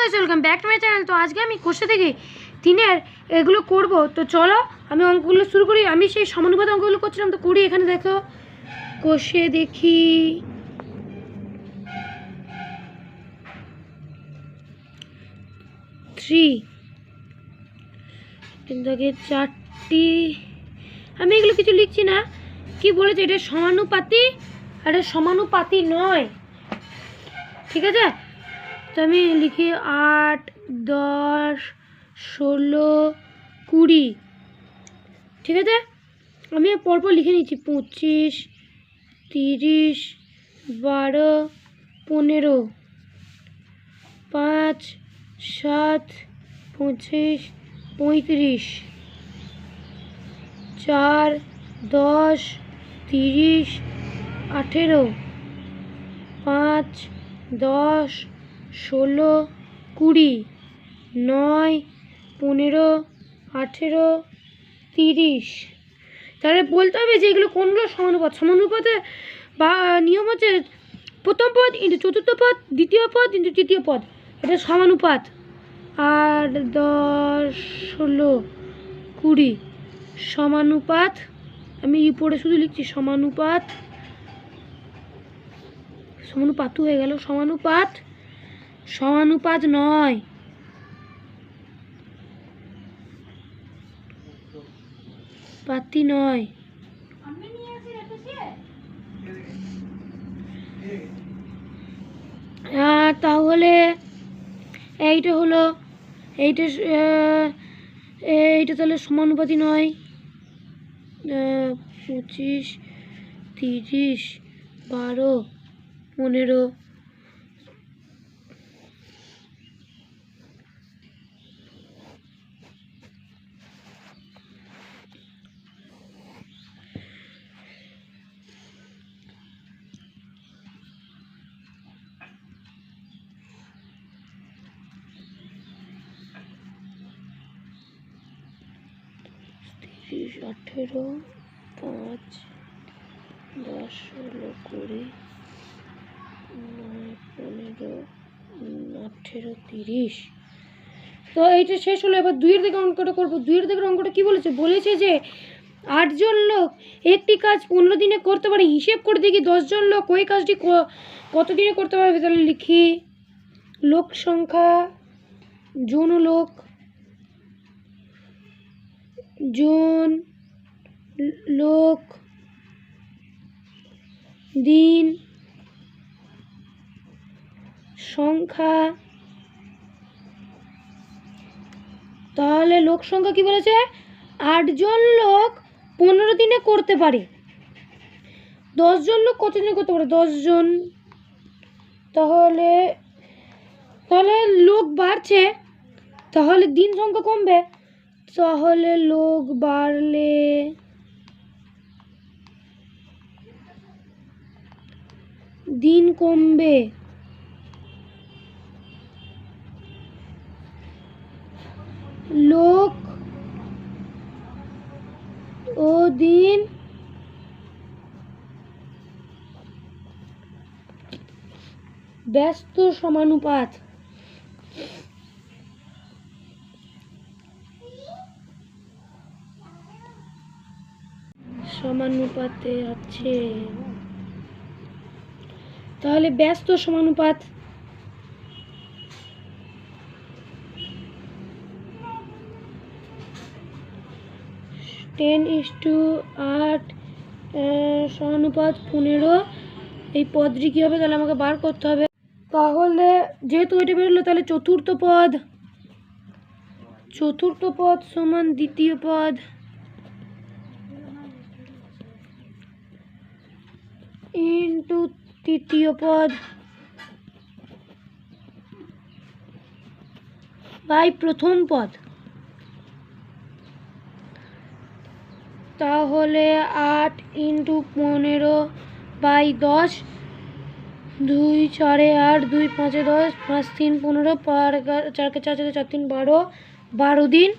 Guys welcome back to my channel তো আজকে আমি কোষে থেকে তিনের এগুলো করব। তো চলো, আমি অঙ্কগুলো শুরু করি। আমি সেই সমানুপাত অঙ্কগুলো করছিলাম, তো করি এখানে, দেখো। কোষে দেখি। থ্রি। থেকে চারটি। আমি এগুলো কিছু লিখছি না। কি বলেছে? এটা সমানুপাতি আর এটা সমানুপাতি নয়। ঠিক আছে? আমি লিখি আট, দশ, ষোলো, কুড়ি। ঠিক আছে? আমি পরপর লিখে নিচ্ছি পঁচিশ, তিরিশ, বারো, পনেরো। পাঁচ, সাত, পঁচিশ, পঁয়ত্রিশ। চার, দশ, তিরিশ, আঠেরো। পাঁচ, দশ ষোলো, কুড়ি, নয়, পনেরো, আঠেরো, তিরিশ। তাহলে বলতে হবে যে এগুলো কোনগুলো সমানুপাত? সমানুপাতে বা, নিয়ম হচ্ছে প্রথম পদ ইন্টু চতুর্থ পদ, দ্বিতীয় পদ ইন্টু তৃতীয় পদ। এটা সমানুপাত। আট দশ, ষোলো, কুড়ি, সমানুপাত। আমি উপরে শুধু লিখছি সমানুপাত। সমানুপাত হয়ে গেল, সমানুপাত। সমানুপাত নয়। পাতি নয়। তাহলে এইটা হলো, এইটা এইটা তাহলে সমানুপাতি নয়। পঁচিশ, তিরিশ, বারো, পনেরো। তিরিশ আঠেরো, পাঁচ, দশ, ষোলো, কুড়ি, নয়, পনেরো আঠেরো, তিরিশ। তো এইটা শেষ হলো, এবার দুইয়ের দিকে অঙ্কটা করব। দুইয়ের দিকের অঙ্কটা কি বলেছে? বলেছে যে আটজন লোক একটি কাজ পনেরো দিনে করতে পারে। হিসেব করে দেখি দশজন লোক ওই কাজটি কত দিনে করতে পারবে? তাহলে লিখি, লোক সংখ্যা জন লোক জন, লোক, দিন, সংখ্যা। তাহলে লোক সংখ্যা কি বলেছে? আটজন লোক পনেরো দিনে করতে পারে। দশজন লোক কত দিনে করতে পারে? দশজন তাহলে তাহলে লোক বাড়ছে। তাহলে দিন সংখ্যা কমবে। তাহলে লোক বাড়লে দিন কমবে। লোক ও দিন ব্যস্ত সমানুপাত। সমানুপাতে আছে। তাহলে ব্যস্ত সমানুপাত। টেন ইস টু আট সমানুপাত পনেরো। এই পদটি কী হবে? তাহলে আমাকে বার করতে হবে। তাহলে যেহেতু এটা বেরোলো, তাহলে চতুর্থ পদ। চতুর্থ পদ সমান দ্বিতীয় পদ। ইন্টু তৃতীয় পদ। বাই প্রথম পদ। তাহলে আট ইন্টু পনেরো বাই দশ, দুই চারে আট, দুই পাঁচে দশ, পাঁচ তিন পনেরো পার চারকে চার চারে চার তিন বারো বারো দিন।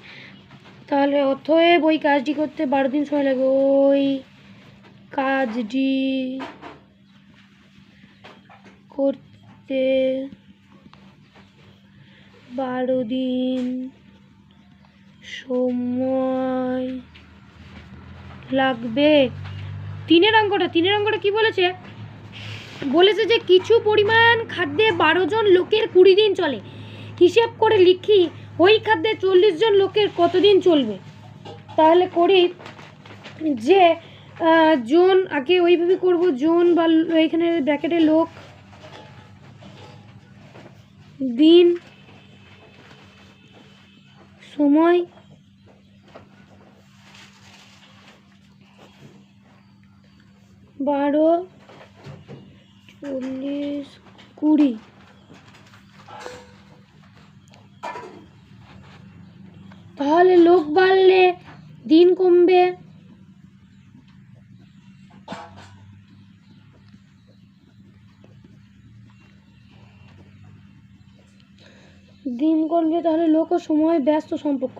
তাহলে অতএব ওই কাজটি করতে বারো দিন সময় লাগবে ওই কাজটি করতে বারো দিন সময় লাগবে। তিনের অঙ্কটা তিনের অঙ্কটা কি বলেছে? বলেছে যে কিছু পরিমাণ খাদ্যে বারো জন লোকের কুড়ি দিন চলে। হিসেব করে লিখি, ওই খাদ্যে চল্লিশ জন লোকের কতদিন চলবে? তাহলে করি যে জন, আগে ওইভাবে করব, জন বা এখানে ব্র্যাকেটে লোক দিন সময় বারো চল্লিশ কুড়ি। তাহলে লোক বাড়লে দিন কমবে। কমবে তাহলে লোক ও সময় ব্যস্ত সম্পর্ক।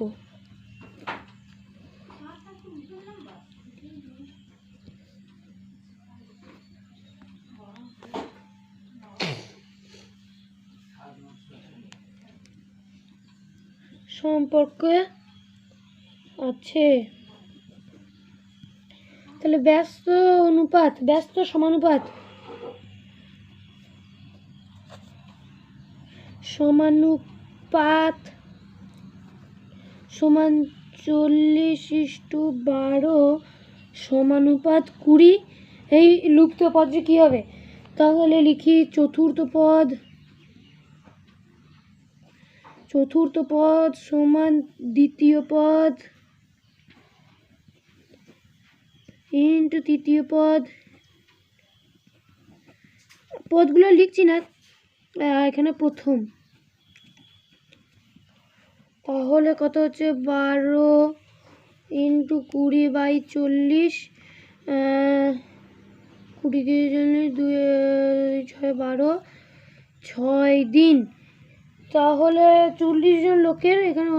সম্পর্কে আছে। তাহলে ব্যস্ত অনুপাত, ব্যস্ত সমানুপাত। সমানুপাত সমান চল্লিশ ইস্টু বারো সমানুপাত কুড়ি। এই লুপ্ত পদে কী হবে? তাহলে লিখি চতুর্থ পদ। চতুর্থ পদ সমান দ্বিতীয় পদ। ইন্টু তৃতীয় পদ। পদগুলো লিখছি না এখানে প্রথম। তাহলে কত হচ্ছে? বারো ইন্টু কুড়ি বাই চল্লিশ কুড়ি দিয়ে চল্লিশ দুই ছয় বারো, ছয় দিন। তাহলে চল্লিশ জন লোকের এখানে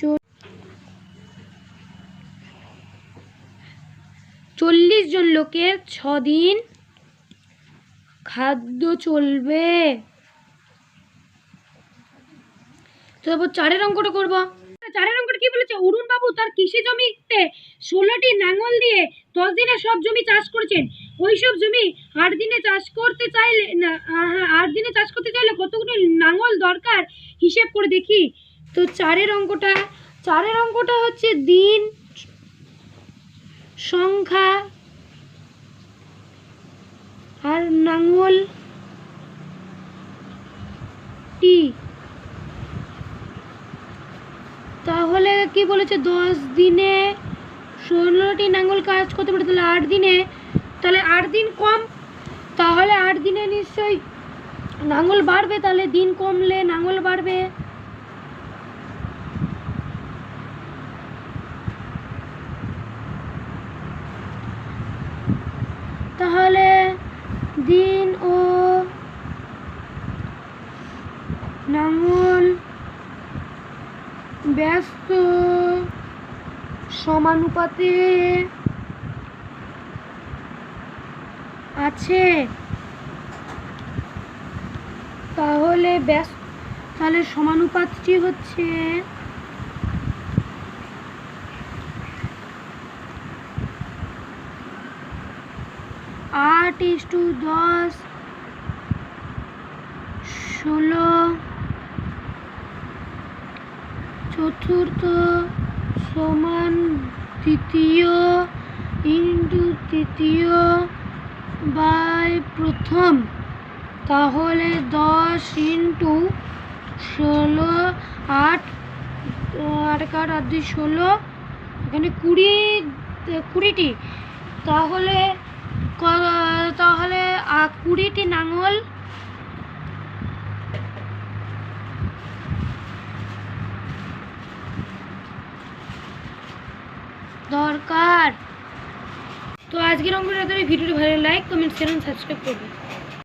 চল- চল্লিশ জন লোকের ছ দিন খাদ্য চলবে। তারপর চারের অঙ্কটা করব। চারের অঙ্কটা কি বলেছে? অরুণ বাবু তার কৃষি জমিতে ষোলোটি নাঙল দিয়ে দশ দিনে সব জমি চাষ করেছেন? ওই সব জমি আট দিনে চাষ করতে চাইলে আট দিনে চাষ করতে চাইলে কতগুলো নাঙল দরকার? হিসেব করে দেখি। তো চারের অঙ্কটা চারের অঙ্কটা হচ্ছে দিন, সংখ্যা আর নাঙল টি তাহলে কি বলেছে দশ দিনে ষোলোটি নাঙ্গল কাজ করতে পারে, তাহলে আট দিনে, তাহলে আট দিন কম, তাহলে আট দিনে নিশ্চয়ই নাঙ্গল বাড়বে, তাহলে দিন কমলে নাঙ্গল বাড়বে। তাহলে দিন ও নাঙ্গল ব্যস্ত সমানুপাতে আছে। তাহলে ব্যস্ত তাহলে সমানুপাতটি হচ্ছে আট ইস টু দশ ষোলো চতুর্থ সমান দ্বিতীয় ইন্টু তৃতীয় বাই প্রথম। তাহলে দশ ইন্টু ষোলো, আট আট কাট আট দুই ষোলো, এখানে কুড়ি, কুড়িটি। তাহলে তাহলে কুড়িটি নাঙল দরকার তো আজকের অঙ্কটা ভিডিওটি ভালো লাইক কমেন্ট শেয়ার সাবস্ক্রাইব করবে